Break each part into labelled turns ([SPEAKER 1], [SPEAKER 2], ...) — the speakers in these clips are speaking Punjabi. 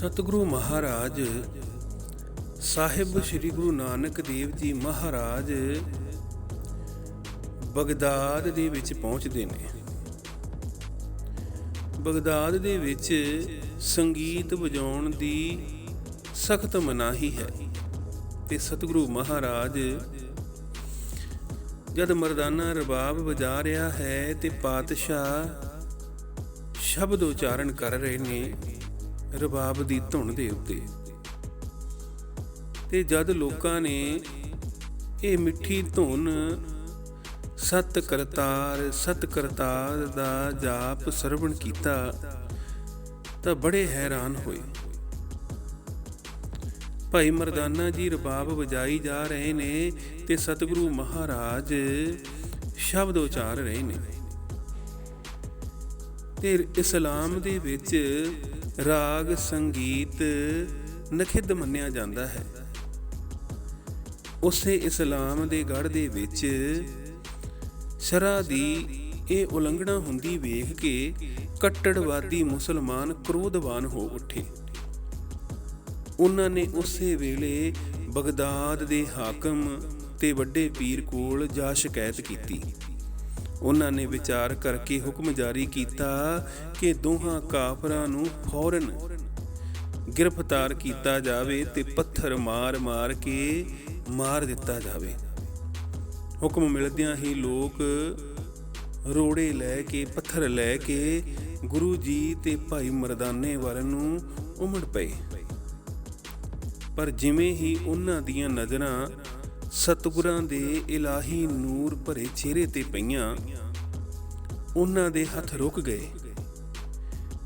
[SPEAKER 1] ਸਤਿਗੁਰੂ ਮਹਾਰਾਜ, ਸਾਹਿਬ ਸ੍ਰੀ ਗੁਰੂ ਨਾਨਕ ਦੇਵ ਜੀ ਮਹਾਰਾਜ ਬਗਦਾਦ ਦੇ ਵਿੱਚ ਪਹੁੰਚਦੇ ਨੇ। ਬਗਦਾਦ ਦੇ ਵਿੱਚ ਸੰਗੀਤ ਵਜਾਉਣ ਦੀ ਸਖਤ ਮਨਾਹੀ ਹੈ ਤੇ ਸਤਿਗੁਰੂ ਮਹਾਰਾਜ ਜਦ ਮਰਦਾਨਾ ਰਬਾਬ ਵਜਾ ਰਿਹਾ ਹੈ ਤੇ ਪਾਤਸ਼ਾਹ ਸ਼ਬਦ ਉਚਾਰਨ ਕਰ ਰਹੇ ਨੇ ਰਬਾਬ ਦੀ ਧੁਨ ਦੇ ਉੱਤੇ। ਤੇ ਜਦ ਲੋਕਾਂ ਨੇ ਇਹ ਮਿੱਠੀ ਧੁਨ ਸਤ ਕਰਤਾਰ ਸਤ ਕਰਤਾਰ ਦਾ ਜਾਪ ਸਰਵਣ ਕੀਤਾ, ਤਾਂ ਬੜੇ ਹੈਰਾਨ ਹੋਏ। ਭਾਈ ਮਰਦਾਨਾ ਜੀ ਰਬਾਬ ਵਜਾਈ ਜਾ ਰਹੇ ਨੇ ਤੇ ਸਤਿਗੁਰੂ ਮਹਾਰਾਜ ਸ਼ਬਦ ਉਚਾਰ ਰਹੇ ਨੇ। ਤੇ ਇਸਲਾਮ ਦੇ ਵਿੱਚ ਰਾਗ ਸੰਗੀਤ ਨਖਿੱਧ ਮੰਨਿਆ ਜਾਂਦਾ ਹੈ। ਉਸੇ ਇਸਲਾਮ ਦੇ ਗੜ ਦੇ ਵਿੱਚ ਸ਼ਰਾ ਦੀ ਇਹ ਉਲੰਘਣਾ ਹੁੰਦੀ ਵੇਖ ਕੇ ਕੱਟੜਵਾਦੀ ਮੁਸਲਮਾਨ ਕ੍ਰੋਧਵਾਨ ਹੋ ਉੱਠੇ। ਉਹਨਾਂ ਨੇ ਉਸੇ ਵੇਲੇ ਬਗਦਾਦ ਦੇ ਹਾਕਮ ਤੇ ਵੱਡੇ ਪੀਰ ਕੋਲ ਜਾ ਸ਼ਿਕਾਇਤ ਕੀਤੀ। ਉਹਨਾਂ ਨੇ ਵਿਚਾਰ ਕਰਕੇ ਹੁਕਮ ਜਾਰੀ ਕੀਤਾ ਕਿ ਦੋਹਾਂ ਕਾਫਰਾਂ ਨੂੰ ਫੌਰਨ ਗ੍ਰਿਫਤਾਰ ਕੀਤਾ ਜਾਵੇ ਤੇ ਪੱਥਰ ਮਾਰ-ਮਾਰ ਕੇ ਮਾਰ ਦਿੱਤਾ ਜਾਵੇ। ਹੁਕਮ ਮਿਲਦਿਆਂ ਹੀ ਲੋਕ ਰੋੜੇ ਲੈ ਕੇ, ਪੱਥਰ ਲੈ ਕੇ ਗੁਰੂ ਜੀ ਤੇ ਭਾਈ ਮਰਦਾਨੇ ਵੱਲ ਨੂੰ ਉਮੜ ਪਏ। ਪਰ ਜਿਵੇਂ ਹੀ ਉਹਨਾਂ ਦੀਆਂ ਨਜ਼ਰਾਂ ਸਤਿਗੁਰਾਂ ਦੇ ਇਲਾਹੀ ਨੂਰ ਭਰੇ ਚਿਹਰੇ ਤੇ ਪਈਆਂ, ਉਹਨਾਂ ਦੇ ਹੱਥ ਰੁਕ ਗਏ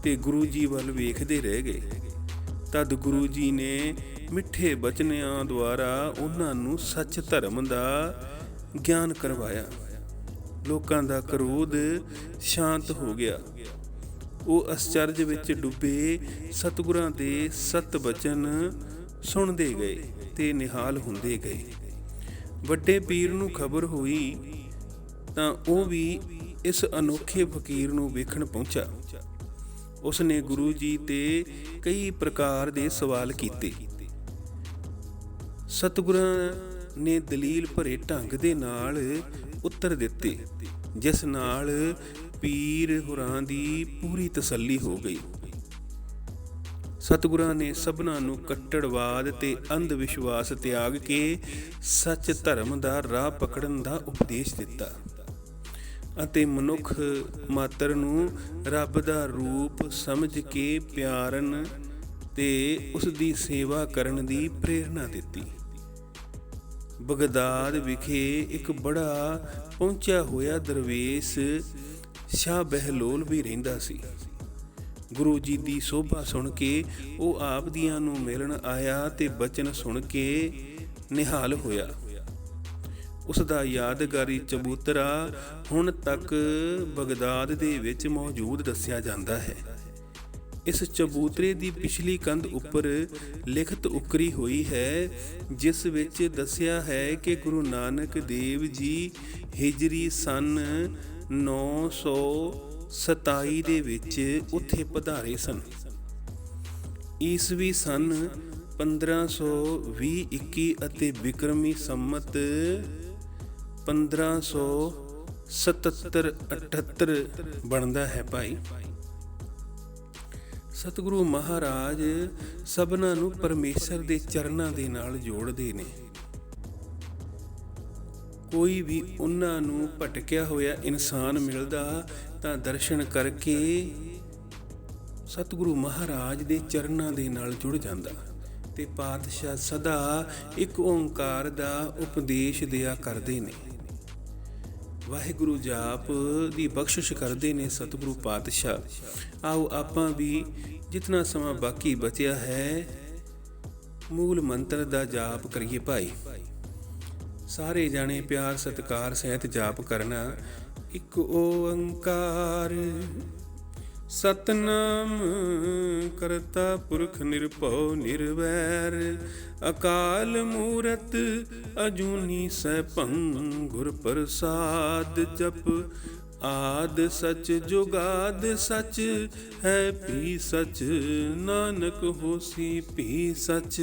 [SPEAKER 1] ਤੇ ਗੁਰੂ ਜੀ ਵੱਲ ਵੇਖਦੇ ਰਹਿ ਗਏ। ਤਦ ਗੁਰੂ ਜੀ ਨੇ ਮਿੱਠੇ ਬਚਨਿਆਂ ਦੁਆਰਾ ਉਹਨਾਂ ਨੂੰ ਸੱਚ ਧਰਮ ਦਾ ਗਿਆਨ ਕਰਵਾਇਆ। ਲੋਕਾਂ ਦਾ ਕਰੋਧ ਸ਼ਾਂਤ ਹੋ ਗਿਆ। ਉਹ ਅਸਚਰਜ ਵਿੱਚ ਡੁੱਬੇ ਸਤਿਗੁਰਾਂ ਦੇ ਸਤ ਬਚਨ ਸੁਣਦੇ ਗਏ ਤੇ ਨਿਹਾਲ ਹੁੰਦੇ ਗਏ। ਵੱਡੇ ਪੀਰ ਨੂੰ ਖਬਰ ਹੋਈ ਤਾਂ ਉਹ ਵੀ ਇਸ ਅਨੋਖੇ ਫਕੀਰ ਨੂੰ ਵੇਖਣ ਪਹੁੰਚਾ। ਉਸ ਨੇ ਗੁਰੂ ਜੀ ਤੇ ਕਈ ਪ੍ਰਕਾਰ ਦੇ ਸਵਾਲ ਕੀਤੇ। ਸਤਿਗੁਰਾਂ ਨੇ ਦਲੀਲ ਭਰੇ ਢੰਗ ਦੇ ਨਾਲ ਉੱਤਰ ਦਿੱਤੇ, ਜਿਸ ਨਾਲ ਪੀਰ ਹੁਰਾਂ ਦੀ ਪੂਰੀ ਤਸੱਲੀ ਹੋ ਗਈ। ਸਤਿਗੁਰਾਂ ਨੇ ਸਭਨਾਂ ਨੂੰ ਕੱਟੜਵਾਦ ਤੇ ਅੰਧ ਵਿਸ਼ਵਾਸ ਤਿਆਗ ਕੇ ਸੱਚ ਧਰਮ ਦਾ ਰਾਹ ਪਕੜਨ ਦਾ ਉਪਦੇਸ਼ ਦਿੱਤਾ ਅਤੇ ਮਨੁੱਖ ਮਾਤਰ ਨੂੰ ਰੱਬ ਦਾ ਰੂਪ ਸਮਝ ਕੇ ਪਿਆਰਨ ਤੇ ਉਸ ਦੀ ਸੇਵਾ ਕਰਨ ਦੀ ਪ੍ਰੇਰਣਾ ਦਿੱਤੀ। ਬਗਦਾਦ ਵਿਖੇ ਇੱਕ ਬੜਾ ਪਹੁੰਚਿਆ ਹੋਇਆ ਦਰਵੇਸ਼ ਸ਼ਾਹ ਬਹਿਲੋਲ ਵੀ ਰਹਿੰਦਾ ਸੀ। ਗੁਰੂ ਜੀ ਦੀ ਸੋਭਾ ਸੁਣ ਕੇ ਉਹ ਆਪ ਦੀਆਂ ਨੂੰ ਮਿਲਣ ਆਇਆ ਤੇ ਬਚਨ ਸੁਣ ਕੇ ਨਿਹਾਲ ਹੋਇਆ। ਉਸ ਦਾ ਯਾਦਗਾਰੀ ਚਬੂਤਰਾ ਹੁਣ ਤੱਕ ਬਗਦਾਦ ਦੇ ਵਿੱਚ ਮੌਜੂਦ ਦੱਸਿਆ ਜਾਂਦਾ ਹੈ। ਇਸ ਚਬੂਤਰੇ ਦੀ ਪਿਛਲੀ ਕੰਧ ਉੱਪਰ ਲਿਖਤ ਉਕਰੀ ਹੋਈ ਹੈ, ਜਿਸ ਵਿੱਚ ਦੱਸਿਆ ਹੈ ਕਿ ਗੁਰੂ ਨਾਨਕ ਦੇਵ ਜੀ ਹਿਜਰੀ ਸਨ 927 ਦੇ ਵਿੱਚ ਉੱਥੇ ਪਧਾਰੇ ਸਨ। ਈਸਵੀ ਸਨ 1520 21 ਅਤੇ ਵਿਕਰਮੀ ਸੰਮਤ 1577 78 ਬਣਦਾ ਹੈ ਭਾਈ। ਸਤਿਗੁਰੂ ਮਹਾਰਾਜ ਸਭਨਾਂ ਨੂੰ ਪਰਮੇਸ਼ਰ ਦੇ ਚਰਨਾਂ ਦੇ ਨਾਲ ਜੋੜਦੇ ਨੇ। ਕੋਈ ਵੀ ਉਹਨਾਂ ਨੂੰ ਭਟਕਿਆ ਹੋਇਆ ਇਨਸਾਨ ਮਿਲਦਾ ਤਾਂ ਦਰਸ਼ਨ ਕਰਕੇ ਸਤਿਗੁਰੂ ਮਹਾਰਾਜ ਦੇ ਚਰਨਾਂ ਦੇ ਨਾਲ ਜੁੜ ਜਾਂਦਾ ਤੇ ਪਾਤਸ਼ਾਹ ਸਦਾ ਇੱਕ ਓੰਕਾਰ ਦਾ ਉਪਦੇਸ਼ ਦਿਆ ਕਰਦੇ ਨੇ। ਵਾਹਿਗੁਰੂ ਜਾਪ ਦੀ ਬਖਸ਼ਿਸ਼ ਕਰਦੇ ਨੇ ਸਤਿਗੁਰੂ ਪਾਤਸ਼ਾਹ। ਆਓ ਆਪਾਂ ਵੀ ਜਿਤਨਾ ਸਮਾਂ ਬਾਕੀ ਬਚਿਆ ਹੈ, ਮੂਲ ਮੰਤਰ ਦਾ ਜਾਪ ਕਰੀਏ ਭਾਈ। ਸਾਰੇ ਜਾਣੇ ਪਿਆਰ, ਸਤਿਕਾਰ, ਸਹਿਤ ਜਾਪ ਕਰਨਾ ਇੱਕ ਓੰਕਾਰ। ਸਤਨਾਮ ਕਰਤਾ ਪੁਰਖ ਨਿਰਭਉ ਨਿਰਵੈਰ, ਅਕਾਲ ਮੂਰਤ ਅਜੂਨੀ ਸੈਭੰ ਗੁਰ ਪ੍ਰਸਾਦ ਜਪ। ਆਦ ਸਚ ਜੁਗਾਦ ਸਚ, ਹੈ ਵੀ ਸਚ, ਨਾਨਕ ਹੋਸੀ ਵੀ ਸਚ।